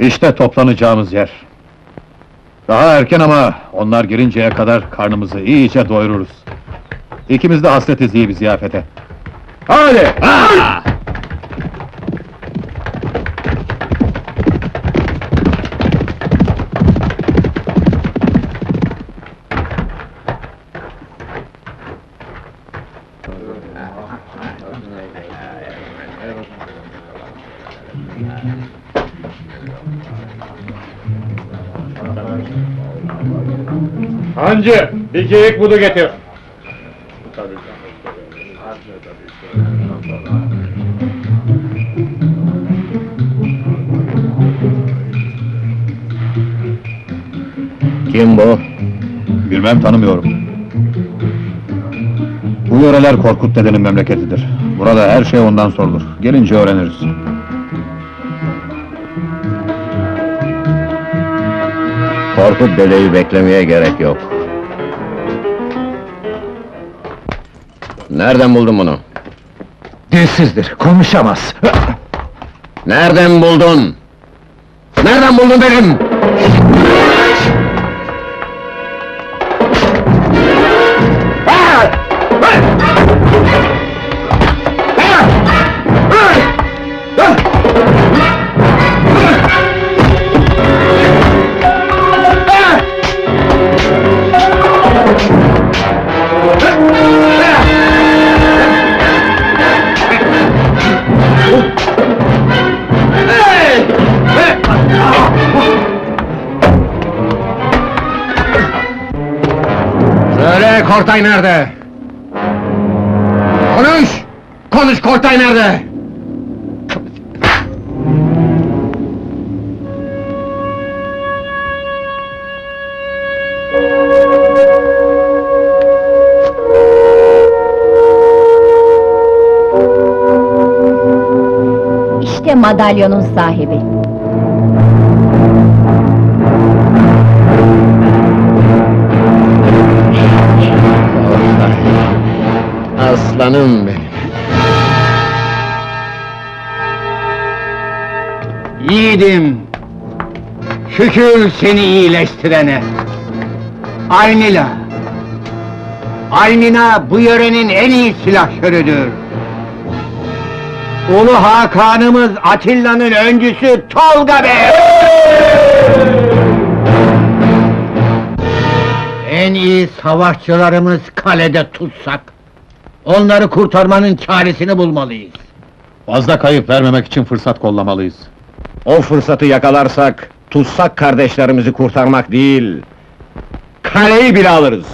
İşte toplanacağımız yer. Daha erken ama onlar girinceye kadar karnımızı iyice doyururuz. İkimiz de hasretiz iyi bir ziyafete. Hadi! Hancı, bir geyik budu getir. Kim bu? Bilmem tanımıyorum. Bu yöreler Korkut dedenin memleketidir. Burada her şey ondan sorulur. Gelince öğreniriz. Korkut dedeyi beklemeye gerek yok. Nereden buldun bunu? Dilsizdir, konuşamaz. Nereden buldun? Nereden buldun dedim? Kortay nerede? Konuş! Konuş Kortay nerede? İşte madalyonun sahibi. Aslanım benim. Yiğidim! Şükür seni iyileştirene! Almila! Almina bu yörenin en iyi silahşörüdür! Ulu Hakan'ımız Atilla'nın öncüsü Tolga Bey! En iyi savaşçılarımız kalede tutsak! Onları kurtarmanın çaresini bulmalıyız! Fazla kayıp vermemek için fırsat kollamalıyız. O fırsatı yakalarsak, tutsak kardeşlerimizi kurtarmak değil, kaleyi bile alırız.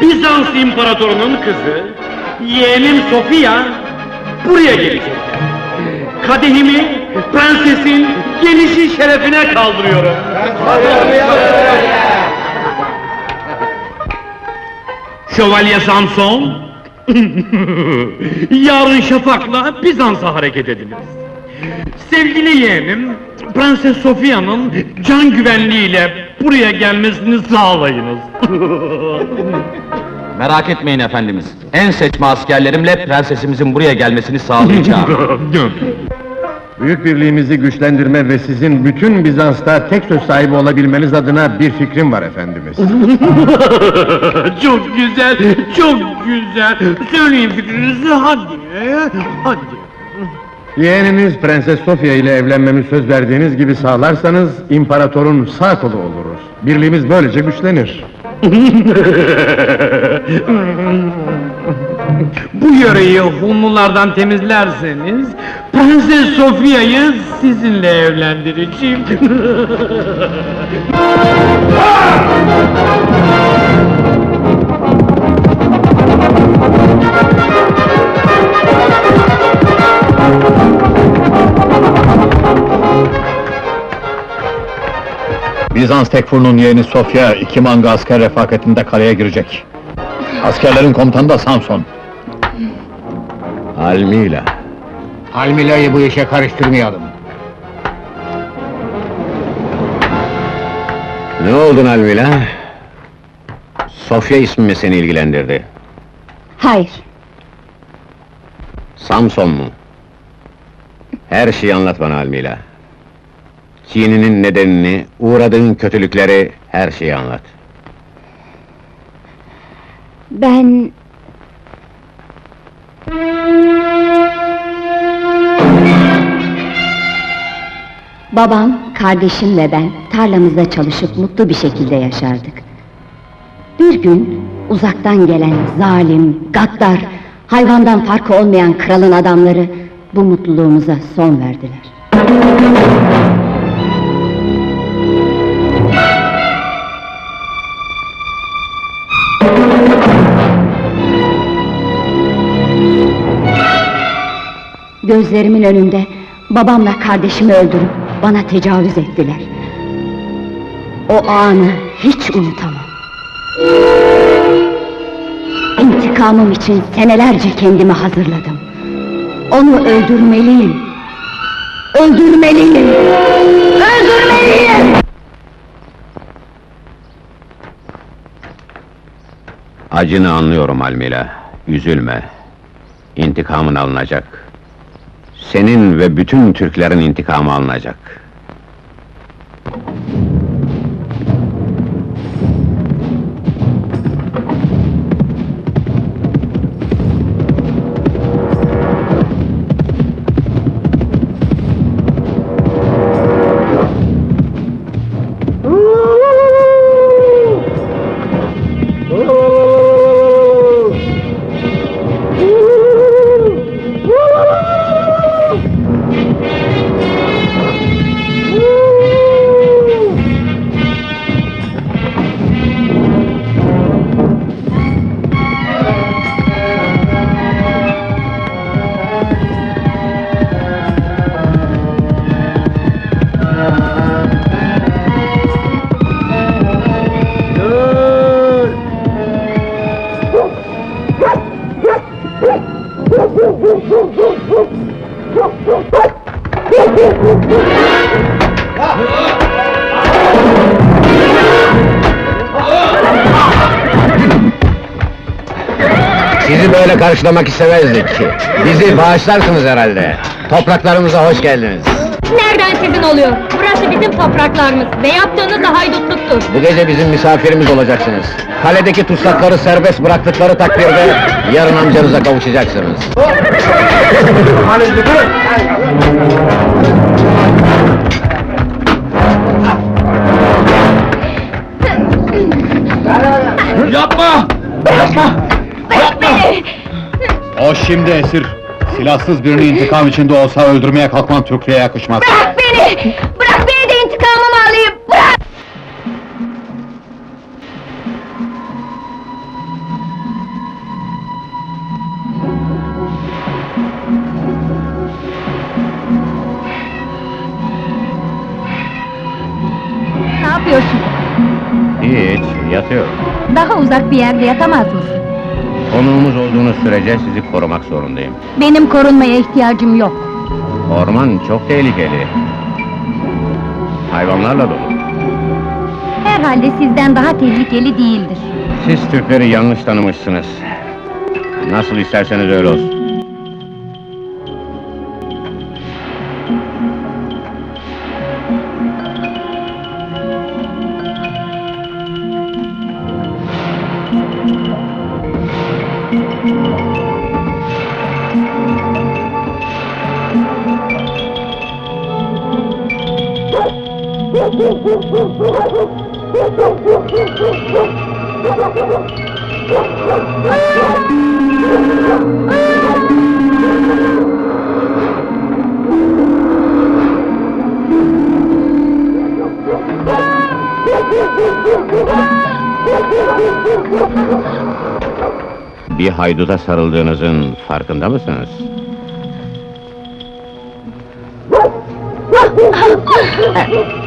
Bizans İmparatorunun kızı, yeğenim Sofia, buraya gelecek. Kadehimi, prensesin gelişi şerefine kaldırıyorum. Şövalye Samson, yarın şafakla Bizans'a hareket ediniz. Sevgili yeğenim, Prenses Sofia'nın can güvenliğiyle buraya gelmesini sağlayınız. Merak etmeyin efendimiz. En seçme askerlerimle prensesimizin buraya gelmesini sağlayacağım. Büyük birliğimizi güçlendirme ve sizin bütün Bizans'ta tek söz sahibi olabilmeniz adına bir fikrim var efendimiz. çok güzel, çok güzel. Söyleyin fikrinizi hadi, hadi. Yeğeniniz Prenses Sofia ile evlenmemi söz verdiğiniz gibi sağlarsanız imparatorun sağ kolu oluruz. Birliğimiz böylece güçlenir. Bu yöreyi Hunlulardan temizlerseniz, Prenses Sofia'yı sizinle evlendireceğim. Bizans Tekfur'un yeğeni Sofya, iki manga asker refakatinde kaleye girecek. Askerlerin komutanı da Samson. Almila. Almila'yı bu işe karıştırmayalım. Ne oldun Almila? Sofya ismi mi seni ilgilendirdi? Hayır, Samson mu? Her şeyi anlat bana Almila. Kininin nedenini, uğradığın kötülükleri, her şeyi anlat. Ben... Babam, kardeşim ve ben tarlamızda çalışıp mutlu bir şekilde yaşardık. Bir gün uzaktan gelen zalim, gaddar, hayvandan farkı olmayan kralın adamları bu mutluluğumuza son verdiler. Gözlerimin önünde babamla kardeşimi öldürüp bana tecavüz ettiler. O anı hiç unutamam. İntikamım için senelerce kendimi hazırladım. Onu öldürmeliyim. Öldürmeliyim. Öldürmeliyim. Acını anlıyorum Almila, üzülme. İntikamın alınacak. Senin ve bütün Türklerin intikamı alınacak. Sizi böyle karşılamak istemezdik. Bizi bağışlarsınız herhalde. Topraklarımıza hoş geldiniz. Nereden sizin oluyor? Burası bizim topraklarımız ve yaptığınız da haydutluktur. Bu gece bizim misafirimiz olacaksınız. Kaledeki tutsakları serbest bıraktıkları takdirde yarın amcanıza kavuşacaksınız. Yapma! Yapma! O şimdi esir. Silahsız birini intikam içinde olsa öldürmeye kalkman Türklüğe yakışmaz. Bırak beni! Bırak beni de intikamımı alayım! Bırak! Ne yapıyorsun? Hiç, yatıyor. Daha uzak bir yerde yatamaz mısın? Konuğumuz olduğunuz sürece sizi korumak zorundayım. Benim korunmaya ihtiyacım yok. Orman çok tehlikeli. Hayvanlarla dolu. Herhalde sizden daha tehlikeli değildir. Siz Türkleri yanlış tanımışsınız. Nasıl isterseniz öyle olsun. Bir hayduta sarıldığınızın farkında mısınız?